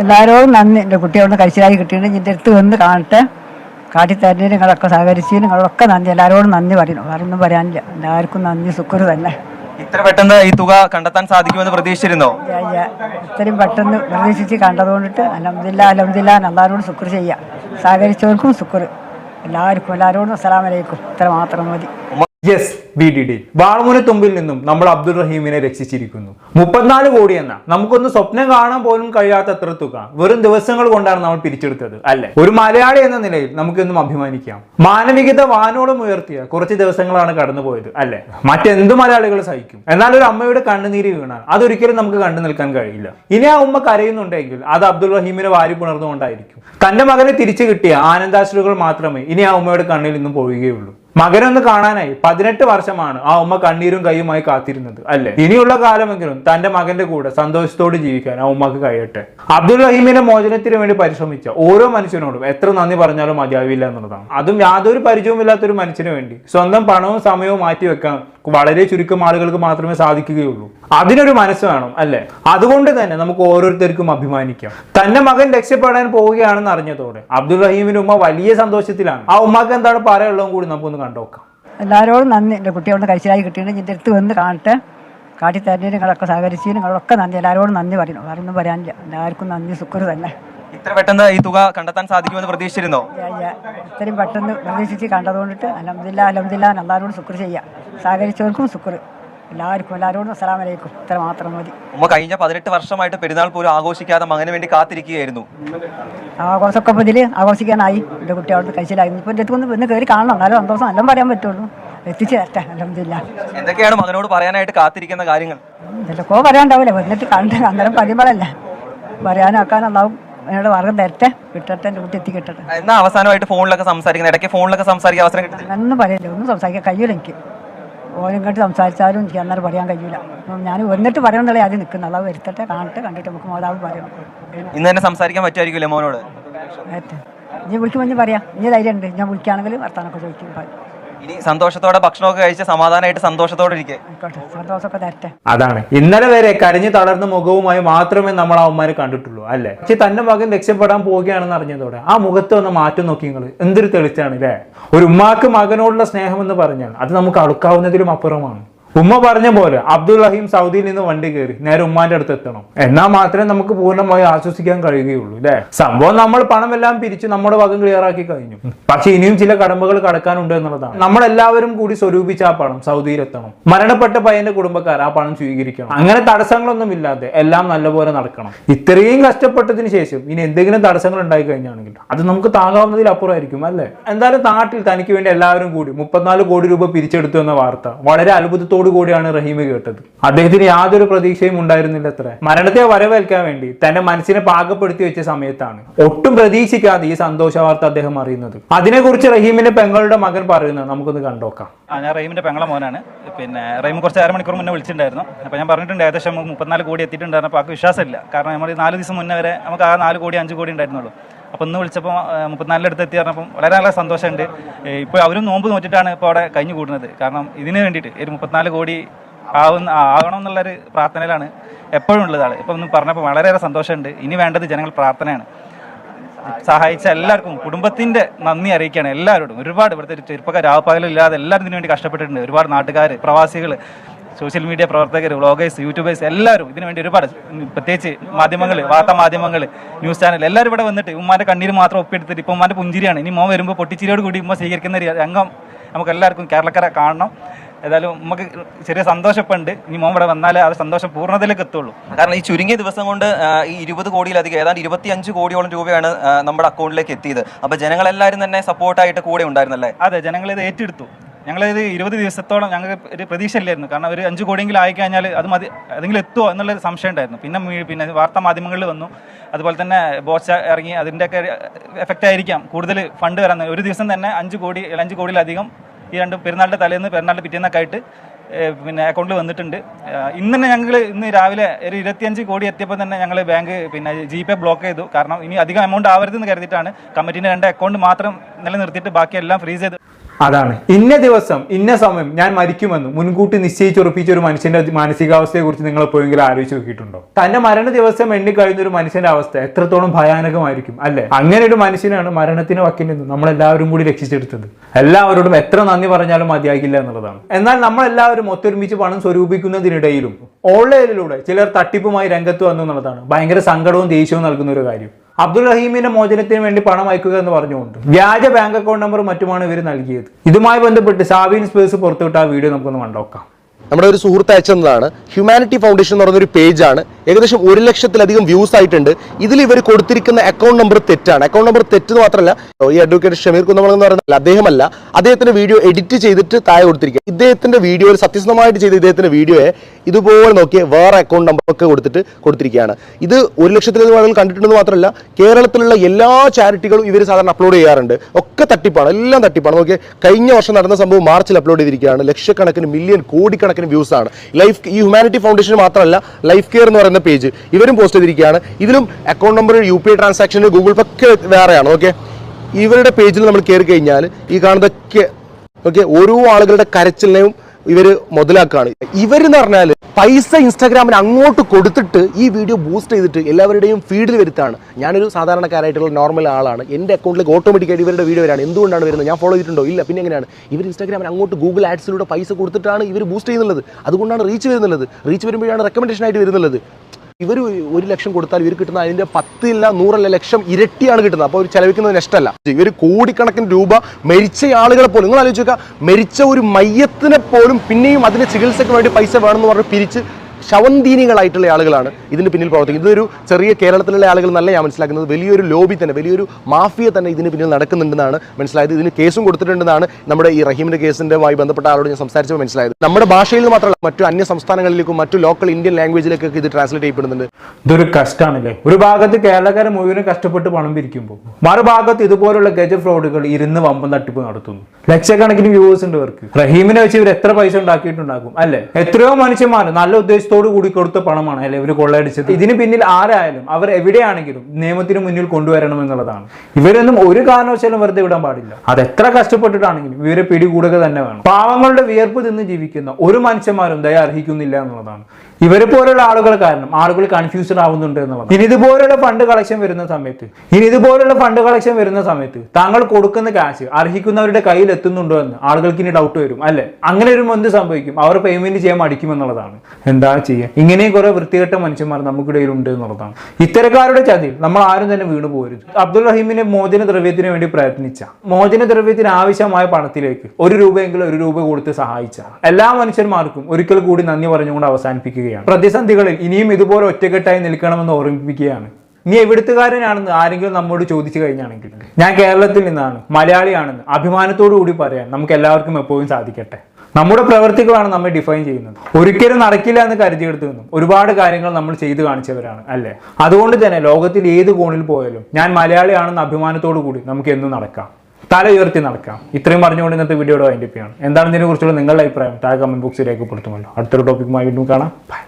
എല്ലാവരോടും നന്ദി. എന്റെ കുട്ടിയോട് കഴിച്ചിലായി കിട്ടിയിട്ട് എന്റെ അടുത്ത് വന്ന് കാണട്ടെ. കാട്ടിത്തരേന് നിങ്ങളൊക്കെ സഹകരിച്ചു നിങ്ങളൊക്കെ നന്ദി. എല്ലാവരോടും നന്ദി പറയണം വേറെ ഒന്നും പറയാനില്ല. എല്ലാവർക്കും നന്ദി. ശുക്ർ തന്നെ. ഇത്ര പെട്ടെന്ന് ഈ തുക കണ്ടെത്താൻ സാധിക്കുമെന്ന് പ്രതീക്ഷിച്ചിരുന്നോ. ഇത്രയും പെട്ടെന്ന് പ്രതീക്ഷിച്ച് കണ്ടതുകൊണ്ടിട്ട് അലഹമില്ല അലഹമില്ല എല്ലാവരോടും ശുക്ർ ചെയ്യാം. സഹകരിച്ചവർക്കും ശുക്ർ എല്ലാവർക്കും എല്ലാവരോടും അസ്സലാമലൈക്കും ഇത്ര മാത്രം മതി. യെസ് വി ഡി ഡി വാളമുന തുമ്പിൽ നിന്നും നമ്മൾ അബ്ദുൾ റഹീമിനെ രക്ഷിച്ചിരിക്കുന്നു. മുപ്പത്തിനാല് കോടി എന്ന നമുക്കൊന്ന് സ്വപ്നം കാണാൻ പോലും കഴിയാത്ത അത്ര തുക വെറും ദിവസങ്ങൾ കൊണ്ടാണ് നമ്മൾ പിരിച്ചെടുത്തത് അല്ലെ? ഒരു മലയാളി എന്ന നിലയിൽ നമുക്കെന്നും അഭിമാനിക്കാം. മാനവികത വാനോളം ഉയർത്തിയ കുറച്ച് ദിവസങ്ങളാണ് കടന്നുപോയത് അല്ലെ? മറ്റെന്ത് മലയാളികൾ സഹിക്കും? എന്നാൽ ഒരു അമ്മയുടെ കണ്ണുനീര് വീണാൽ അതൊരിക്കലും നമുക്ക് കണ്ടു നിൽക്കാൻ കഴിയില്ല. ഇനി ആ ഉമ്മ കരയുന്നുണ്ടെങ്കിൽ അത് അബ്ദുൾ റഹീമിനെ വാരി പുണർന്നുകൊണ്ടായിരിക്കും. തന്റെ മകനെ തിരിച്ചു കിട്ടിയ ആനന്ദാശ്രുകൾ മാത്രമേ ഇനി ആ ഉമ്മയുടെ കണ്ണിൽ നിന്നും പോവുകയുള്ളൂ. മകനൊന്ന് കാണാനായി പതിനെട്ട് വർഷമാണ് ആ ഉമ്മ കണ്ണീരും കൈയുമായി കാത്തിരുന്നത് അല്ലെ? ഇനിയുള്ള കാലമെങ്കിലും തന്റെ മകന്റെ കൂടെ സന്തോഷത്തോടെ ജീവിക്കാൻ ആ ഉമ്മക്ക് കഴിയട്ടെ. അബ്ദുൽ റഹീമിന്റെ മോചനത്തിന് വേണ്ടി പരിശ്രമിച്ച ഓരോ മനുഷ്യനോടും എത്ര നന്ദി പറഞ്ഞാലും മതിയാവില്ല എന്നുള്ളതാണ്. അതും യാതൊരു പരിചയവുമില്ലാത്തൊരു മനുഷ്യന് വേണ്ടി സ്വന്തം പണവും സമയവും മാറ്റി വെക്കാൻ വളരെ ചുരുക്കം ആളുകൾക്ക് മാത്രമേ സാധിക്കുകയുള്ളൂ. അതിനൊരു മനസ്സ് വേണം അല്ലെ? അതുകൊണ്ട് തന്നെ നമുക്ക് ഓരോരുത്തർക്കും അഭിമാനിക്കാം. തന്റെ മകൻ രക്ഷപ്പെടാൻ പോവുകയാണെന്ന് അറിഞ്ഞതോടെ അബ്ദുൽ റഹീമിന്റെ ഉമ്മ വലിയ സന്തോഷത്തിലാണ്. ആ ഉമ്മക്ക് എന്താണ് പറയാനുള്ളതും കൂടി നമുക്കൊന്ന് കണ്ടോക്കാം. എല്ലാവരോടും നന്ദി. എന്റെ കുട്ടിയോട് കഴിച്ചിലായി കിട്ടിയിട്ട് എന്റെ അടുത്ത് വന്ന് കാണട്ടെ. തരുന്നതിന് നിങ്ങളൊക്കെ സഹകരിച്ചു നിങ്ങളൊക്കെ നന്ദി. എല്ലാവരോടും നന്ദി പറയുന്നു വേറെ ഒന്നും പറയാനില്ല. എല്ലാവർക്കും നന്ദി സുക്കർ തന്നെ. ഇത്ര പെട്ടെന്ന് ഈ തുക കണ്ടെത്താൻ സാധിക്കുമെന്ന് പ്രതീക്ഷിച്ചിരുന്നോ? യാ, യാ. ഇത്രയും പെട്ടെന്ന് പ്രതീക്ഷിച്ച് കണ്ടതുകൊണ്ടിട്ട് അലഹമില്ല അലഹമില്ല എല്ലാവരോടും സുക്കർ ചെയ്യാം. സഹകരിച്ചവർക്കും ശുക്ർ. എല്ലാവർക്കും എല്ലാവരോടും അസ്സലാമലൈക്കും. ഇത്ര മാത്രം മതി. ഉമ്മ കഴിഞ്ഞ പതിനെട്ട് വർഷമായിട്ട് പെരുന്നാൾ പോലും ആഘോഷിക്കാതെ മകന് വേണ്ടി കാത്തിരിക്കുകയായിരുന്നു. ആഘോഷമൊക്കെ ഇതിൽ ആഘോഷിക്കാനായി. എന്റെ കുട്ടികളോട് കഴിച്ചിലായി ഇപ്പോൾ എന്റെ അടുത്ത് ഒന്ന് കയറി കാണണം. എന്നാലും സന്തോഷം എല്ലാം പറയാൻ പറ്റുള്ളൂ. എത്തിച്ചു തരട്ടെ. അലഹമില്ല എന്തൊക്കെയാണ് മകനോട് പറയാനായിട്ട് കാത്തിരിക്കുന്ന കാര്യങ്ങൾ? എന്തൊക്കെയോ പറയാണ്ടാവില്ല വന്നിട്ട് കണ്ട് അന്നേരം പറയുമ്പോഴല്ലേ. പറയാനാക്കാൻ ഉണ്ടാവും എന്നോട് വർഗം തരട്ടെ. കിട്ടട്ടെ. എന്റെ കുട്ടി എത്തിക്കിട്ടട്ടെ. എന്നാ അവസാനമായിട്ട് ഫോണിലൊക്കെ സംസാരിക്കുന്നത്? ഇടയ്ക്ക് ഫോണിലൊക്കെ സംസാരിക്കാൻ അവസരം കിട്ടുന്നില്ല ഒന്നും പറയില്ല. ഒന്നും സംസാരിക്കാൻ കഴിയില്ല എനിക്ക്. ഓനിങ്ങോട്ട് സംസാരിച്ചാലും എനിക്ക് അന്നേരം പറയാൻ കഴിയില്ല ഞാൻ വന്നിട്ട് പറയണ്ടല്ലേ ആദ്യം നിൽക്കുന്ന. അളവ് വരുത്തട്ടെ കാണട്ടെ കണ്ടിട്ട് നമുക്ക് മോതാവ് പറയണം. ഇന്ന് തന്നെ സംസാരിക്കാൻ പറ്റുമായിരിക്കില്ലേ മോനോട്? ഇനി വിളിക്കുമ്പോൾ ഇനി പറയാം. ഇനി ധൈര്യം ഉണ്ട് ഞാൻ വിളിക്കുകയാണെങ്കിൽ വർത്താനൊക്കെ ചോദിക്കും. പറയും ഇനി സന്തോഷത്തോടെ ഭക്ഷണമൊക്കെ കഴിച്ച് സമാധാനമായിട്ട് സന്തോഷത്തോടെ ഇരിക്കുക ആയിക്കോട്ടെ സന്തോഷമൊക്കെ തരട്ടെ. അതാണ്. ഇന്നലെ വരെ കരഞ്ഞു തളർന്ന മുഖവുമായി മാത്രമേ നമ്മൾ അവന്മാരെ കണ്ടിട്ടുള്ളൂ അല്ലെ? പക്ഷെ തന്റെ മകൻ രക്ഷപ്പെടാൻ പോവുകയാണെന്ന് അറിഞ്ഞതോടെ ആ മുഖത്ത് ഒന്ന് മാറ്റം നോക്കി നിങ്ങൾ എന്തൊരു തെളിച്ചാണ് അല്ലേ ഒരു ഉമ്മാക്ക് മകനോടുള്ള സ്നേഹം എന്ന് പറഞ്ഞാൽ അത് നമുക്ക് അടുക്കാവുന്നതിലും അപ്പുറമാണ്. ഉമ്മ പറഞ്ഞ പോലെ അബ്ദുൾ റഹീം സൗദിയിൽ നിന്ന് വണ്ടി കയറി നേരെ ഉമ്മാന്റെ അടുത്ത് എത്തണം. എന്നാൽ മാത്രമേ നമുക്ക് പൂർണമായി ആശ്വസിക്കാൻ കഴിയുകയുള്ളൂ അല്ലേ സംഭവം നമ്മൾ പണമെല്ലാം പിരിച്ച് നമ്മുടെ വകം ക്ലിയർ ആക്കി കഴിഞ്ഞു. പക്ഷെ ഇനിയും ചില കടമ്പകൾ കടക്കാനുണ്ട് എന്നുള്ളതാണ്. നമ്മളെല്ലാവരും കൂടി സ്വരൂപിച്ച ആ പണം സൗദിയിൽ എത്തണം. മരണപ്പെട്ട പയ്യന്റെ കുടുംബക്കാർ ആ പണം സ്വീകരിക്കണം. അങ്ങനെ തടസ്സങ്ങളൊന്നും ഇല്ലാതെ എല്ലാം നല്ലപോലെ നടക്കണം. ഇത്രയും കഷ്ടപ്പെട്ടതിന് ശേഷം ഇനി എന്തെങ്കിലും തടസ്സങ്ങൾ ഉണ്ടായി കഴിഞ്ഞാണെങ്കിൽ അത് നമുക്ക് താങ്ങാവുന്നതിൽ അപ്പുറമായിരിക്കും അല്ലേ? എന്തായാലും നാട്ടിൽ തനിക്ക് വേണ്ടി എല്ലാവരും കൂടി മുപ്പത്തിനാല് കോടി രൂപ പിരിച്ചെടുത്തു എന്ന വാർത്ത വളരെ അത്ഭുതത്തോടു കൂടിയാണ് റഹീം കേട്ടത്. അദ്ദേഹത്തിന് യാതൊരു പ്രതീക്ഷയും ഉണ്ടായിരുന്നില്ല അത്ര. മരണത്തെ വരവേൽക്കാൻ വേണ്ടി തന്റെ മനസ്സിനെ പാകപ്പെടുത്തി വെച്ച സമയത്താണ്. ഒട്ടും പ്രതീക്ഷിക്കാതെ ഈ സന്തോഷ വാർത്ത അദ്ദേഹം അറിയുന്നത്. അതിനെക്കുറിച്ച് റഹീമിന്റെ പെങ്ങളുടെ മകൻ പറയുന്നത് നമുക്കൊന്ന് കണ്ടോക്കാം. ഞാൻ റഹീമിന്റെ പെങ്ങളെ മോനാണ്. പിന്നെ റഹീം കുറച്ച് അരമണിക്കൂർ മുന്നേ വിളിച്ചിട്ടുണ്ടായിരുന്നു. അപ്പോൾ ഞാൻ പറഞ്ഞിട്ടുണ്ട് ഏകദേശം മുപ്പത്തിനാല് കോടി എത്തിയിട്ടുണ്ടായിരുന്നു. അപ്പോൾ ആൾക്ക് വിശ്വാസമില്ല. കാരണം നമ്മൾ നാല് ദിവസം മുന്നേ വരെ നമുക്ക് ആ നാല് കോടി അഞ്ച് കോടി ഉണ്ടായിരുന്നുള്ളൂ. അപ്പോൾ ഇന്ന് വിളിച്ചപ്പോൾ മുപ്പത്തിനാലിന്റെ എത്തി പറഞ്ഞപ്പം വളരെ നല്ല സന്തോഷമുണ്ട്. ഇപ്പോൾ അവരും നോമ്പ് നോറ്റിട്ടാണ് ഇപ്പോൾ അവിടെ കഴിഞ്ഞു കൂടുന്നത്. കാരണം ഇതിന് വേണ്ടിയിട്ട് ഒരു മുപ്പത്തിനാല് കോടി ആവുന്ന ആകണം എന്നുള്ളൊരു പ്രാർത്ഥനയിലാണ് എപ്പോഴും ഉള്ളതാണ് ഇപ്പം ഒന്ന് പറഞ്ഞപ്പോൾ വളരെയേറെ സന്തോഷമുണ്ട്. ഇനി വേണ്ടത് ജനങ്ങൾ പ്രാർത്ഥനയാണ്. സഹായിച്ച എല്ലാവർക്കും കുടുംബത്തിന്റെ നന്ദി അറിയിക്കുകയാണ് എല്ലാവരോടും. ഒരുപാട് ഇവിടുത്തെ ചെറുപ്പക്കാർ രാപ്പകലും ഇല്ലാതെ എല്ലാവരും ഇതിനു വേണ്ടി കഷ്ടപ്പെട്ടിട്ടുണ്ട്. ഒരുപാട് നാട്ടുകാർ പ്രവാസികൾ സോഷ്യൽ മീഡിയ പ്രവർത്തകർ വ്ളോഗേഴ്സ് യൂട്യൂബേഴ്സ് എല്ലാവരും ഇതിനു വേണ്ടി ഒരുപാട് പ്രത്യേകിച്ച് മാധ്യമങ്ങൾ വാർത്താ മാധ്യമങ്ങൾ ന്യൂസ് ചാനൽ എല്ലാവരും ഇവിടെ വന്നിട്ട് ഉമ്മാന്റെ കണ്ണീര് മാത്രം ഒപ്പിയെടുത്തിട്ട് ഇപ്പോൾ ഉമ്മാന്റെ പുഞ്ചിരിയാണ്. ഇനി മോൻ വരുമ്പോൾ പൊട്ടിച്ചിരിയോട് കൂടി ഉമ്മ സ്വീകരിക്കുന്ന രംഗം നമുക്ക് എല്ലാവർക്കും കേരളക്കാരെ കാണണം. ഏതായാലും നമുക്ക് ചെറിയ സന്തോഷപ്പുണ്ട്. ഇനി മോൻ ഇവിടെ വന്നാലേ ആ സന്തോഷം പൂർണതയിലേക്ക് എത്തുള്ളൂ. കാരണം ഈ ചുരുങ്ങിയ ദിവസം കൊണ്ട് ഈ ഇരുപത് കോടിയിലധികം ഏതാണ്ട് ഇരുപത്തി അഞ്ച് കോടിയോളം രൂപയാണ് നമ്മുടെ അക്കൗണ്ടിലേക്ക് എത്തിയത്. അപ്പോൾ ജനങ്ങളെല്ലാവരും തന്നെ സപ്പോർട്ടായിട്ട് കൂടെ ഉണ്ടായിരുന്നല്ലേ? അതെ ജനങ്ങൾ ഇത് ഏറ്റെടുത്തു. ഞങ്ങളിത് ഇരുപത് ദിവസത്തോളം ഞങ്ങൾക്ക് ഒരു പ്രതീക്ഷ ഇല്ലായിരുന്നു കാരണം ഒരു അഞ്ച് കോടിയെങ്കിലും ആയി കഴിഞ്ഞാൽ അത് മതി അതെങ്കിലും എത്തുമോ എന്നുള്ളൊരു സംശയം ഉണ്ടായിരുന്നു. പിന്നെ പിന്നെ വാർത്താ മാധ്യമങ്ങളിൽ വന്നു. അതുപോലെ തന്നെ ബോച്ച ഇറങ്ങി അതിന്റെയൊക്കെ എഫക്റ്റ് ആയിരിക്കാം. കൂടുതൽ ഫണ്ട് വരാൻ ഒരു ദിവസം തന്നെ അഞ്ച് കോടി അഞ്ച് കോടിയിലധികം ഈ രണ്ട് പെരുന്നാളിന്റെ തലേന്ന് പെരുന്നാളിന്റെ പിറ്റേന്നൊക്കെ ആയിട്ട് പിന്നെ അക്കൗണ്ടിൽ വന്നിട്ടുണ്ട്. ഇന്ന് തന്നെ ഞങ്ങൾ ഇന്ന് രാവിലെ ഒരു ഇരുപത്തിയഞ്ച് കോടി എത്തിയപ്പോൾ തന്നെ ഞങ്ങൾ ബാങ്ക് പിന്നെ ജി പേ ബ്ലോക്ക് ചെയ്തു. കാരണം ഇനി അധികം എമൗണ്ട് ആവരുതെന്ന് കരുതിയിട്ടാണ് കമ്മിറ്റീന്റെ രണ്ട് അക്കൗണ്ട് മാത്രം നിലനിർത്തിയിട്ട് ബാക്കി എല്ലാം ഫ്രീസ് ചെയ്ത് അതാണ്. ഇന്ന ദിവസം ഇന്ന സമയം ഞാൻ മരിക്കുമെന്ന് മുൻകൂട്ടി നിശ്ചയിച്ചുറപ്പിച്ച ഒരു മനുഷ്യന്റെ മാനസികാവസ്ഥയെ കുറിച്ച് നിങ്ങൾ എപ്പോഴെങ്കിലും ആലോചിച്ച് നോക്കിയിട്ടുണ്ടോ? തന്റെ മരണ ദിവസം എണ്ണി കഴിയുന്ന ഒരു മനുഷ്യന്റെ അവസ്ഥ എത്രത്തോളം ഭയാനകമായിരിക്കും അല്ലെ? അങ്ങനെ ഒരു മനുഷ്യനാണ് മരണത്തിന് വക്കിൽ നിന്ന് നമ്മൾ എല്ലാവരും കൂടി രക്ഷിച്ചെടുത്തത്. എല്ലാവരോടും എത്ര നന്ദി പറഞ്ഞാലും മതിയാകില്ല എന്നുള്ളതാണ്. എന്നാൽ നമ്മൾ എല്ലാവരും ഒത്തൊരുമിച്ച് പണം സ്വരൂപിക്കുന്നതിനിടയിലും ഓൺലൈനിലൂടെ ചിലർ തട്ടിപ്പുമായി രംഗത്ത് വന്നു എന്നുള്ളതാണ്. ഭയങ്കര സങ്കടവും ദേഷ്യവും നൽകുന്ന ഒരു കാര്യം. അബ്ദുൾ റഹീമിന്റെ മോചനത്തിന് വേണ്ടി പണം അയക്കുക എന്ന് പറഞ്ഞുകൊണ്ട് വ്യാജ ബാങ്ക് അക്കൗണ്ട് നമ്പർ മറ്റുമാണ് ഇവർ നൽകിയത്. ഇതുമായി ബന്ധപ്പെട്ട് സാബിൻ സ്പേസ് പുറത്തുവിട്ട ആ വീഡിയോ നമുക്കൊന്ന് കണ്ടോക്കാം. നമ്മുടെ ഒരു സുഹൃത്ത് അയച്ചതാണ്. ഹ്യൂമാനിറ്റി ഫൗണ്ടേഷൻ എന്ന് പറയുന്ന ഒരു പേജാണ്. ഏകദേശം ഒരു ലക്ഷത്തിലധികം വ്യൂസ് ആയിട്ടുണ്ട്. ഇതിൽ ഇവർ കൊടുത്തിരിക്കുന്ന അക്കൗണ്ട് നമ്പർ തെറ്റാണ്. അക്കൗണ്ട് നമ്പർ തെറ്റ് മാത്രമല്ല ഈ അഡ്വക്കേറ്റ് ഷമീർ കുന്നമൾ എന്ന് പറയുന്നത് അദ്ദേഹമല്ല അദ്ദേഹത്തിന്റെ വീഡിയോ എഡിറ്റ് ചെയ്തിട്ട് താഴെ കൊടുത്തിരിക്കുക ഇദ്ദേഹത്തിന്റെ വീഡിയോയിൽ സത്യസന്ധമായിട്ട് ചെയ്ത ഇദ്ദേഹത്തിന്റെ വീഡിയോയെ ഇതുപോലെ നോക്കിയ വേറെ അക്കൗണ്ട് നമ്പർ ഒക്കെ കൊടുത്തിട്ട് കൊടുത്തിരിക്കുകയാണ്. ഇത് ഒരു ലക്ഷത്തിലധികം ആളുകൾ കണ്ടിട്ടുണ്ടെന്ന് മാത്രമല്ല കേരളത്തിലുള്ള എല്ലാ ചാരിറ്റികളും ഇവർ സാധാരണ അപ്ലോഡ് ചെയ്യാറുണ്ട്. ഒക്കെ തട്ടിപ്പാണ് എല്ലാം തട്ടിപ്പാണ്. നോക്കിയ കഴിഞ്ഞ വർഷം നടന്ന സംഭവം മാർച്ചിൽ അപ്ലോഡ് ചെയ്തിരിക്കുകയാണ്. ലക്ഷക്കണക്കിന് മില്യൺ കോടിക്കണക്കിന് വ്യൂസ് ആണ്. ലൈഫ് ഈ ഹ്യൂമാനിറ്റി ഫൗണ്ടേഷൻ മാത്രമല്ല ലൈഫ് കെയർ എന്ന് പറയുന്ന പേജ് ഇവരും പോസ്റ്റ് ചെയ്തിരിക്കുകയാണ്. ഇതിലും account number U P I transaction Google Pay ഒക്കെ വേറെയാണ് ഓക്കെ ഇവരുടെ പേജിൽ നമ്മൾ കയറി കഴിഞ്ഞാൽ ഈ കാണുന്നതൊക്കെ ഓക്കെ ഓരോ ആളുകളുടെ കരച്ചിലിനെയും ഇവർ മുതലാക്കുകയാണ് ഇവരെന്ന് പറഞ്ഞാൽ പൈസ ഇൻസ്റ്റാഗ്രാമിന് അങ്ങോട്ട് കൊടുത്തിട്ട് ഈ വീഡിയോ ബൂസ്റ്റ് ചെയ്തിട്ട് എല്ലാവരുടെയും ഫീഡിൽ വരുത്താണ്. ഞാനൊരു സാധാരണക്കാരായിട്ടുള്ള നോർമൽ ആളാണ്. എന്റെ അക്കൗണ്ടിലേക്ക് ഓട്ടോമാറ്റിക്കായിട്ട് ഇവരുടെ വീഡിയോ വരാണ്. എന്തുകൊണ്ടാണ് വരുന്നത്? ഞാൻ ഫോളോ ചെയ്തിട്ടുണ്ടോ? ഇല്ല. പിന്നെ എങ്ങനെയാണ്? ഇവർ ഇൻസ്റ്റാഗ്രാമിന് അങ്ങോട്ട് ഗൂഗിൾ ആഡ്സിലൂടെ പൈസ കൊടുത്തിട്ടാണ് ഇവർ ബൂസ്റ്റ് ചെയ്യുന്നത് അതുകൊണ്ടാണ് റീച്ച് വരുന്നുള്ളത്. റീച്ച് വരുമ്പോഴാണ് റെക്കമെൻഡേഷൻ ആയിട്ട് വരുന്നുള്ളത്. ഇവർ ഒരു ലക്ഷം കൊടുത്താൽ ഇവർ കിട്ടുന്ന അതിന്റെ പത്തില്ല നൂറല്ല ലക്ഷം ഇരട്ടിയാണ് കിട്ടുന്നത്. അപ്പോൾ ചെലവിക്കുന്നത് നഷ്ടമല്ല ഇവർ കോടിക്കണക്കിന് രൂപ മരിച്ച ആളുകളെ പോലും നിങ്ങൾ ആലോചിക്കുക മരിച്ച ഒരു മയ്യത്തിനെ പോലും പിന്നെയും അതിന്റെ ചികിത്സയ്ക്ക് വേണ്ടി പൈസ വേണമെന്ന് പറഞ്ഞ് പിരിച്ച് ശവന്തീനികളായിട്ടുള്ള ആളുകളാണ് ഇതിന് പിന്നിൽ പ്രവർത്തിക്കുന്നത്. ഇതൊരു ചെറിയ കേരളത്തിലുള്ള ആളുകൾ നല്ല ഞാൻ മനസ്സിലാക്കുന്നത്. വലിയൊരു ലോബി തന്നെ വലിയൊരു മാഫിയ തന്നെ ഇതിന് പിന്നിൽ നടക്കുന്നുണ്ടെന്നാണ് മനസ്സിലായത്. ഇതിന് കേസും കൊടുത്തിട്ടുണ്ടെന്നാണ് നമ്മുടെ ഈ റഹീമിന്റെ കേസിന്റെമായി ബന്ധപ്പെട്ട ആളോട് ഞാൻ സംസാരിച്ചപ്പോൾ മനസ്സിലായത്. നമ്മുടെ ഭാഷയിൽ മാത്രമല്ല മറ്റു അന്യ സംസ്ഥാനങ്ങളിലേക്കും മറ്റു ലോക്കൽ ഇന്ത്യൻ ലാംഗ്വേജിലേക്കൊക്കെ ഇത് ട്രാൻസ്ലേറ്റ് ചെയ്യപ്പെടുന്നുണ്ട്. ഇതൊരു കഷ്ടമാണല്ലേ ഒരു ഭാഗത്ത് കേരളക്കാരെ മുഴുവനും കഷ്ടപ്പെട്ട് പണം പിരിക്കുമ്പോൾ മറുഭാഗത്ത് ഇതുപോലുള്ള ഗജ ഫ്രോഡുകൾ ഇരുന്ന് വമ്പൻ തട്ടിപ്പ് നടത്തുന്നു. ലക്ഷക്കണക്കിന് വ്യൂവേഴ്സ് ഉണ്ട് ഇവർക്ക്. റഹീമിനെ വെച്ച് ഇവർ എത്ര പൈസ ഉണ്ടാക്കിയിട്ടുണ്ടാകും അല്ലെ? എത്രയോ മനുഷ്യന്മാർ നല്ല ഉദ്ദേശത്തോടു കൂടി കൊടുത്ത പണമാണ്. അല്ലെ ഇവർ കൊള്ളയടിച്ചത്. ഇതിന് പിന്നിൽ ആരായാലും അവർ എവിടെയാണെങ്കിലും നിയമത്തിന് മുന്നിൽ കൊണ്ടുവരണം എന്നുള്ളതാണ്. ഇവരൊന്നും ഒരു കാരണവശാലും വെറുതെ വിടാൻ പാടില്ല. അത് എത്ര കഷ്ടപ്പെട്ടിട്ടാണെങ്കിലും ഇവരെ പിടികൂടുക തന്നെ വേണം. പാവങ്ങളുടെ വിയർപ്പ് തിന്ന് ജീവിക്കുന്ന ഒരു മനുഷ്യന്മാരും ദയ അർഹിക്കുന്നില്ല എന്നുള്ളതാണ്. ഇവരെ പോലുള്ള ആളുകൾ കാരണം ആളുകൾ കൺഫ്യൂസ്ഡ് ആവുന്നുണ്ട് എന്നുള്ളത് ഇനി ഇതുപോലുള്ള ഫണ്ട് കളക്ഷൻ വരുന്ന സമയത്ത് ഇനി ഇതുപോലുള്ള ഫണ്ട് കളക്ഷൻ വരുന്ന സമയത്ത് താങ്കൾ കൊടുക്കുന്ന കാശ് അർഹിക്കുന്നവരുടെ കയ്യിൽ എത്തുന്നുണ്ടോ എന്ന് ആളുകൾക്ക് ഇനി ഡൗട്ട് വരും അല്ലെ? അങ്ങനെ ഒരു എന്ത് സംഭവിക്കും. അവർ പേയ്മെന്റ് ചെയ്യാൻ മടിക്കും എന്നുള്ളതാണ്. എന്താ ചെയ്യുക ഇങ്ങനെയും കുറെ വൃത്തികെട്ട മനുഷ്യന്മാർ നമുക്കിടയിൽ ഉണ്ട് എന്നുള്ളതാണ്. ഇത്തരക്കാരുടെ ചതിയിൽ നമ്മൾ ആരും തന്നെ വീണു പോരുത്. അബ്ദുൾ റഹീമിനെ മോചന ദ്രവ്യത്തിന് വേണ്ടി പ്രയത്നിച്ച മോചന ദ്രവ്യത്തിന് ആവശ്യമായ പണത്തിലേക്ക് ഒരു രൂപയെങ്കിലും ഒരു രൂപ കൊടുത്ത് സഹായിച്ച എല്ലാ മനുഷ്യന്മാർക്കും ഒരിക്കൽ കൂടി നന്ദി പറഞ്ഞുകൊണ്ട് അവസാനിപ്പിക്കുകയാണ്. പ്രതിസന്ധികളിൽ ഇനിയും ഇതുപോലെ ഒറ്റക്കെട്ടായി നിൽക്കണമെന്ന് ഓർമ്മിപ്പിക്കുകയാണ്. നീ എവിടുത്തുകാരനാണെന്ന് ആരെങ്കിലും നമ്മോട് ചോദിച്ചു കഴിഞ്ഞാണെങ്കിൽ ഞാൻ കേരളത്തിൽ നിന്നാണ് മലയാളിയാണെന്ന് അഭിമാനത്തോടു കൂടി പറയാൻ നമുക്ക് എല്ലാവർക്കും എപ്പോഴും സാധിക്കട്ടെ. നമ്മുടെ പ്രവൃത്തികളാണ് നമ്മെ ഡിഫൈൻ ചെയ്യുന്നത്. ഒരിക്കലും നടക്കില്ല എന്ന് കരുതിയെടുത്തു നിന്നും. ഒരുപാട് കാര്യങ്ങൾ നമ്മൾ ചെയ്തു കാണിച്ചവരാണ് അല്ലേ? അതുകൊണ്ട് തന്നെ ലോകത്തിൽ ഏത് കോണിൽ പോയാലും ഞാൻ മലയാളിയാണെന്ന അഭിമാനത്തോടു കൂടി നമുക്ക് എന്നും നടക്കാം. തല ഉയർത്തി നടക്കാം. ഇത്രയും പറഞ്ഞുകൊണ്ട് ഇന്നത്തെ വീഡിയോയുടെ വൈൻഡപ്പ് ചെയ്യണം. എന്താണ് ഇതിനെക്കുറിച്ചുള്ള നിങ്ങളുടെ അഭിപ്രായം? താഴെ കമന്റ് ബോക്സിൽ രേഖപ്പെടുത്തുമല്ലോ അടുത്തൊരു ടോപ്പിക്കുമായി വീണ്ടും കാണാം. ബൈ